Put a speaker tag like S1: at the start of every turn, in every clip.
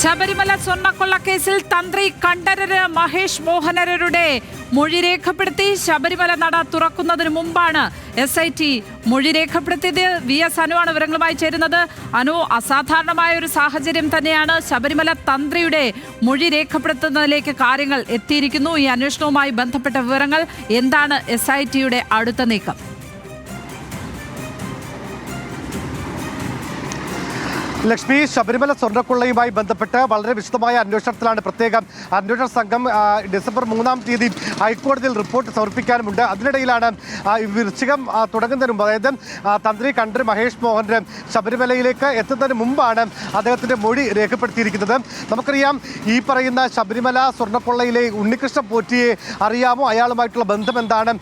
S1: ശബരിമല സ്വർണക്കൊള്ളക്കേസിൽ തന്ത്രി കണ്ഠരര് മഹേഷ് മോഹനരരുടെ മൊഴി രേഖപ്പെടുത്തി ശബരിമല നട തുറക്കുന്നതിന് മുമ്പാണ് എസ് ഐ ടി മൊഴി രേഖപ്പെടുത്തിയത്. വി എസ് അനുവാണ് വിവരങ്ങളുമായി ചേരുന്നത്. അനു അസാധാരണമായ ഒരു സാഹചര്യം തന്നെയാണ് ശബരിമല തന്ത്രിയുടെ മൊഴി രേഖപ്പെടുത്തുന്നതിലേക്ക് കാര്യങ്ങൾ എത്തിയിരിക്കുന്നു. ഈ അന്വേഷണവുമായി ബന്ധപ്പെട്ട വിവരങ്ങൾ. എന്താണ് എസ് അടുത്ത നീക്കം?
S2: ലക്ഷ്മി ശബരിമല സ്വർണക്കൊള്ളയുമായി ബന്ധപ്പെട്ട് വളരെ വിശദമായ അന്വേഷണത്തിലാണ് പ്രത്യേക അന്വേഷണ സംഘം ഡിസംബർ മൂന്നാം തീയതി ഹൈക്കോടതിയിൽ റിപ്പോർട്ട് സമർപ്പിക്കാനുമുണ്ട്. അതിനിടയിലാണ് വൃശ്ചികം തുടങ്ങുന്നതിന് മുമ്പ് അതായത് തന്ത്രി കണ്ഠർ മഹേഷ് മോഹന്റെ ശബരിമലയിലേക്ക് എത്തുന്നതിന് മുമ്പാണ് അദ്ദേഹത്തിന്റെ മൊഴി രേഖപ്പെടുത്തിയിരിക്കുന്നത്. നമുക്കറിയാം ഈ പറയുന്ന ശബരിമല സ്വർണക്കൊള്ളയിലെ ഉണ്ണികൃഷ്ണ പോറ്റിയെ അറിയാമോ? അയാളുമായിട്ടുള്ള ബന്ധം എന്താണ്?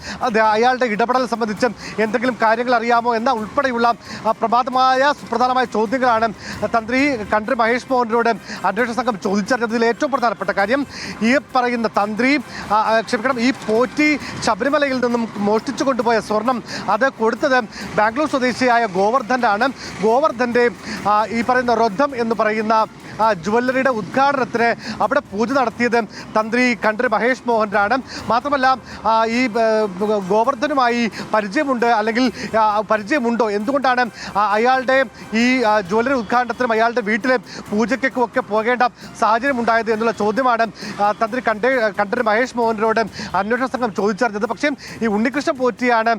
S2: അയാളുടെ ഇടപെടൽ സംബന്ധിച്ച് എന്തെങ്കിലും കാര്യങ്ങൾ അറിയാമോ? എന്ന ഉൾപ്പെടെയുള്ള പ്രഭാതമായ സുപ്രധാനമായ ചോദ്യങ്ങളാണ് തന്ത്രി കണ്ട്രി മഹേഷ് മോഹനോട് അന്വേഷണ സംഘം ചോദിച്ചറിഞ്ഞതിൽ ഏറ്റവും പ്രധാനപ്പെട്ട കാര്യം ഈ പറയുന്ന തന്ത്രി ക്ഷമിക്കണം ഈ പോറ്റി ശബരിമലയിൽ നിന്നും മോഷ്ടിച്ചു കൊണ്ടുപോയ സ്വർണം അത് കൊടുത്തത് ബാംഗ്ലൂർ സ്വദേശിയായ ഗോവർദ്ധന്റെ ആണ് ഗോവർദ്ധന്റെ ഈ പറയുന്ന റൊദ്ധം എന്ന് പറയുന്ന ജുവല്ലറിയുടെ ഉദ്ഘാടനത്തിന് അവിടെ പൂജ നടത്തിയത് തന്ത്രി കണ്ഠര് മഹേഷ് മോഹനാണ് മാത്രമല്ല ഈ ഗോവർദ്ധനുമായി പരിചയമുണ്ട് അല്ലെങ്കിൽ പരിചയമുണ്ടോ? എന്തുകൊണ്ടാണ് അയാളുടെ ഈ ജുവല്ലറി ഉദ്ഘാടനത്തിനും അയാളുടെ വീട്ടിലെ പൂജയ്ക്കൊക്കെ ഒക്കെ പോകേണ്ട സാഹചര്യം ഉണ്ടായത് എന്നുള്ള ചോദ്യമാണ് തന്ത്രി കണ്ഠ കണ്ഠര് മഹേഷ് മോഹനരോട് അന്വേഷണ സംഘം ചോദിച്ചറിഞ്ഞത്. പക്ഷേ ഈ ഉണ്ണികൃഷ്ണൻ പോറ്റിയാണ്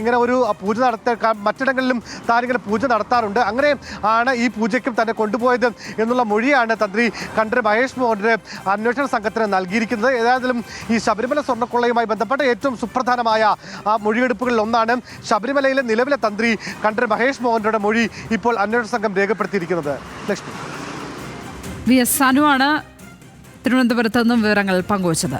S2: ഇങ്ങനെ ഒരു പൂജ നടത്ത മറ്റിടങ്ങളിലും താനിങ്ങനെ പൂജ നടത്താറുണ്ട്. അങ്ങനെ ആണ് ഈ പൂജയ്ക്കും തന്നെ കൊണ്ടുപോയത് എന്നുള്ള മൊഴിയാണ് തന്ത്രി കണ്ഠര് മഹേഷ് മോഹന്റെ അന്വേഷണ സംഘത്തിന് നൽകിയിരിക്കുന്നത്. ഏതായാലും ഈ ശബരിമല സ്വർണക്കൊള്ളയുമായി ബന്ധപ്പെട്ട ഏറ്റവും സുപ്രധാനമായ ആ മൊഴിയെടുപ്പുകളിൽ ഒന്നാണ് ശബരിമലയിലെ നിലവിലെ തന്ത്രി കണ്ഠര് മഹേഷ് മോഹന്റെ മൊഴി ഇപ്പോൾ അന്വേഷണ സംഘം രേഖപ്പെടുത്തിയിരിക്കുന്നത്. ലക്ഷ്മി
S1: വി എസ് അനുവാണ് തിരുവനന്തപുരത്ത് നിന്നും വിവരങ്ങൾ പങ്കുവച്ചത്.